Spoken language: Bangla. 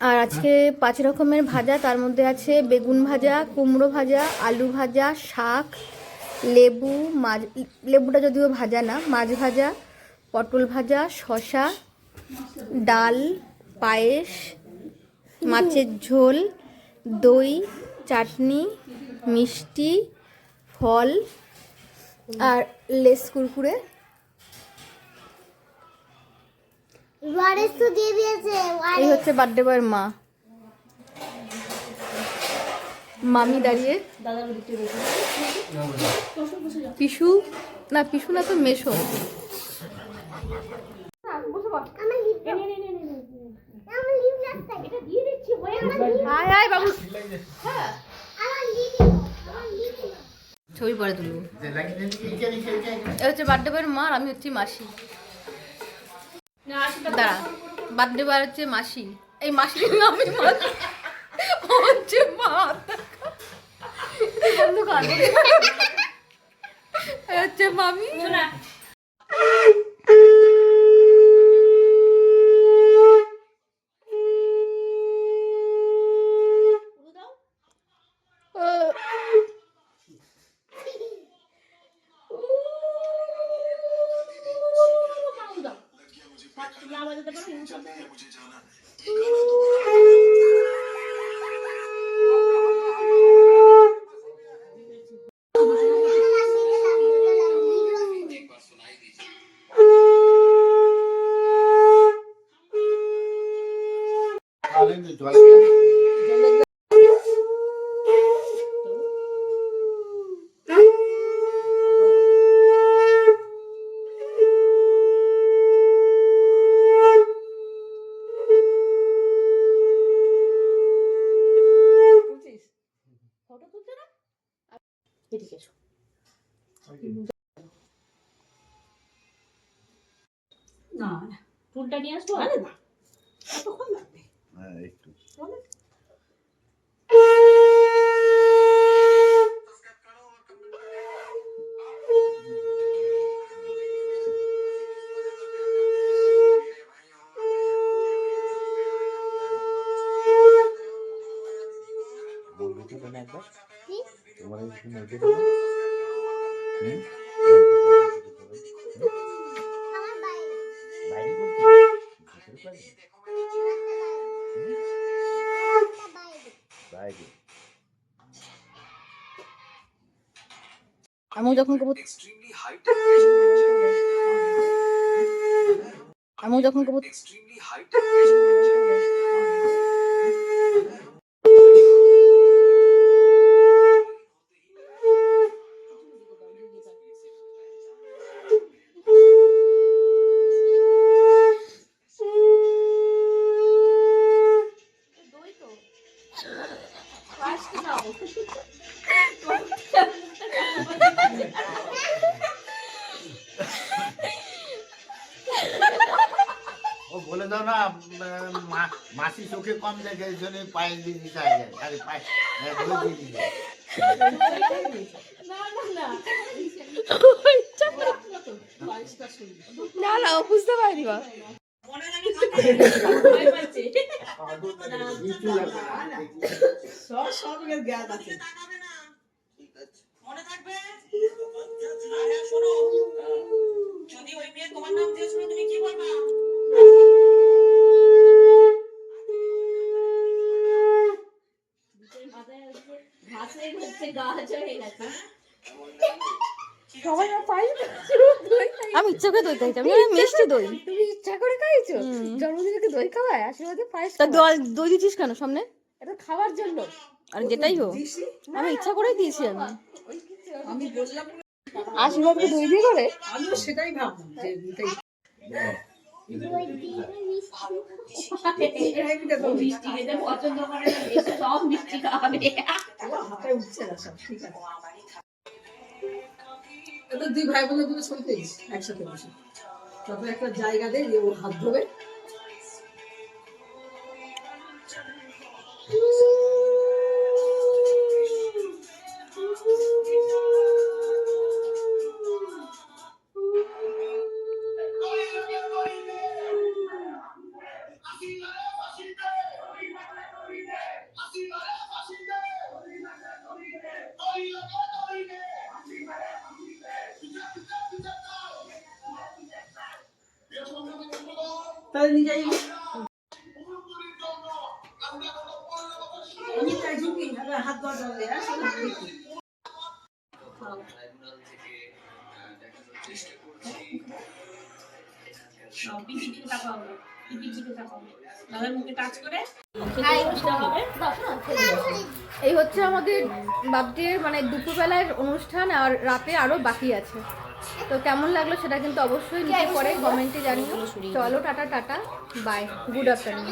আর আজকে পাঁচ রকমের ভাজা, তার মধ্যে আছে বেগুন ভাজা, কুমড়ো ভাজা, আলু ভাজা, শাক, লেবু, মাছ, লেবুটা যদিও ভাজা না, মাছ ভাজা, পটল ভাজা শশা ডাল, পায়েস, মাছের ঝোল, দই, চাটনি, মিষ্টি, ফল, আর লেস কুরকুরে। ওয়ারেস তো দিয়ে দিয়েছে এই হচ্ছে বার্থডে বয়ের মা। মামি দাঁড়িয়ে। পিসু? না পিসু না তো মেশো লিপ ছবি পরে তুলবো। এ হচ্ছে বার্থডে বয়ের মা আর আমি হচ্ছি মাসি। দাঁড়া বার্থডে বার হচ্ছে মাসি। এই মাসির নামে হচ্ছে হচ্ছে মা বন্ধ কর। এই হচ্ছে মামি না চুলটা নিয়ে আসব? আরে না। কতক্ষণ লাগবে? হ্যাঁ একটু। তোমার আমি যখন আমি যখন ও বলে দাও না মা- মাসি চোখে কম দেখে এই জন্য পায়ে দিয়ে দিতে হয় যায় আরে পায়ে হ্যাঁ, দিয়ে দিতে। না না ও বুঝতে পারিনি নিচু লাগবে। না। সব সব জ্ঞান আছে। মনে থাকবে হ্যাঁ, শোনো। যদি ওই মেয়ে তোমার নাম দিয়ে শুনে তুমি কি বলবা? গাছ হয়ে গেছে। সবাই পাই আমি ইচ্ছা করে দই খাইছি আমি মিষ্টি দই। তুমি ইচ্ছা করে খাইছো। জন্মদিনে কি দই খাওয়ায় আশীর্বাদে পায়েস তা দই দিচ্ছিস কেন সামনে? এটা খাওয়ার জন্য। আর যেটাই হোক আমি ইচ্ছা করেই দিয়েছি আমি। আমি বললাম আশীর্বাদকে দই দিয়ে করে আমিও সেটাই ভাবলাম যে এটাই দিয়ে মিষ্টি পছন্দ করে সব মিষ্টি খাওয়াবে হাতে উঠছে না সব ঠিক আছে। এটা দুই ভাই বোনের দুটো ছবি তুলিস একসাথে বসে। তারপরে একটা জায়গা দে দিয়ে ও হাত তাহলে নিয়ে যাই আমি তাই ঝুঁকি হাত ধোয়া মুখে টাচ করে। এই হচ্ছে আমাদের বাপটির মানে দুপুরবেলার অনুষ্ঠান আর রাতে আরও বাকি আছে। তো কেমন লাগল সেটা কিন্তু অবশ্যই নিচে পরে কমেন্টে জানিও। চলো, tata tata bye good afternoon